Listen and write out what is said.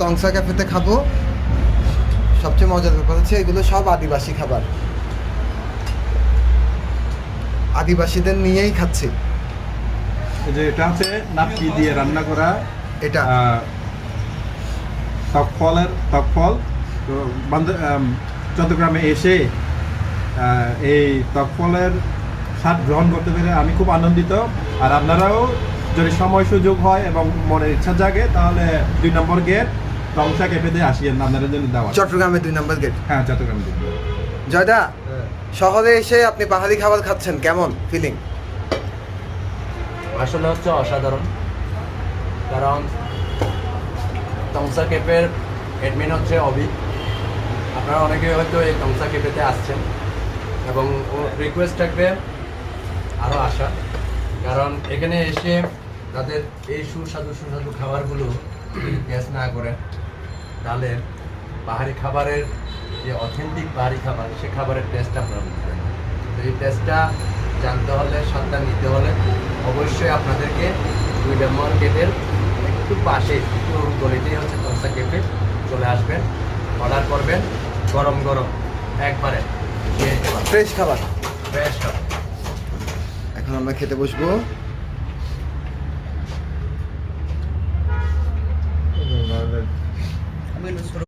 তংসা ক্যাফেতে খাব। সবচেয়ে মজার ব্যাপার হচ্ছে এগুলো সব আদিবাসী খাবার। আদিবাসীদের নিয়েই খাচ্ছি। যে এটা হচ্ছে নাপকি দিয়ে রান্না করা এটা। টক ফলের টক ফল চট্টগ্রামে এসে এই টক ফলের স্বাদ গ্রহণ করতে পেরে আমি খুব আনন্দিত। আর আপনারাও যদি সময় সুযোগ হয় এবং মনের ইচ্ছা জাগে তাহলে দুই নম্বর গেট টংসা ক্যাফেতে আসিয়েন আপনাদের জন্য দেওয়া। চট্টগ্রামে দুই নম্বর গেট? হ্যাঁ চট্টগ্রামে জয়দা শহরে এসে আপনি পাহাড়ি খাবার খাচ্ছেন কেমন ফিলিং আসলে হচ্ছে অসাধারণ। কারণ টংসা কেপের অ্যাডমিন হচ্ছে অভি আপনারা অনেকে হয়তো এই টংসা কেপেতে আসছেন। এবং রিকোয়েস্ট থাকবে আরও আসা কারণ এখানে এসে তাদের এই সুস্বাদু সুস্বাদু খাবারগুলো টেস্ট না করে তাহলে পাহাড়ি খাবারের যে অথেন্টিক পাহাড়ি খাবার সে খাবারের টেস্ট আপনারা বুঝবেন তো এই টেস্টটা জানতে হলে সন্তান নিতে হলে অবশ্যই আপনাদেরকে দুই নম্বর গেটের একটু পাশে একটু গলিতেই হচ্ছে তমসা কেফে চলে আসবেন। অর্ডার করবেন গরম গরম একবারে। ফ্রেশ খাবার। ফ্রেশ খাবার। এখন আমরা খেতে বসবো। Buenos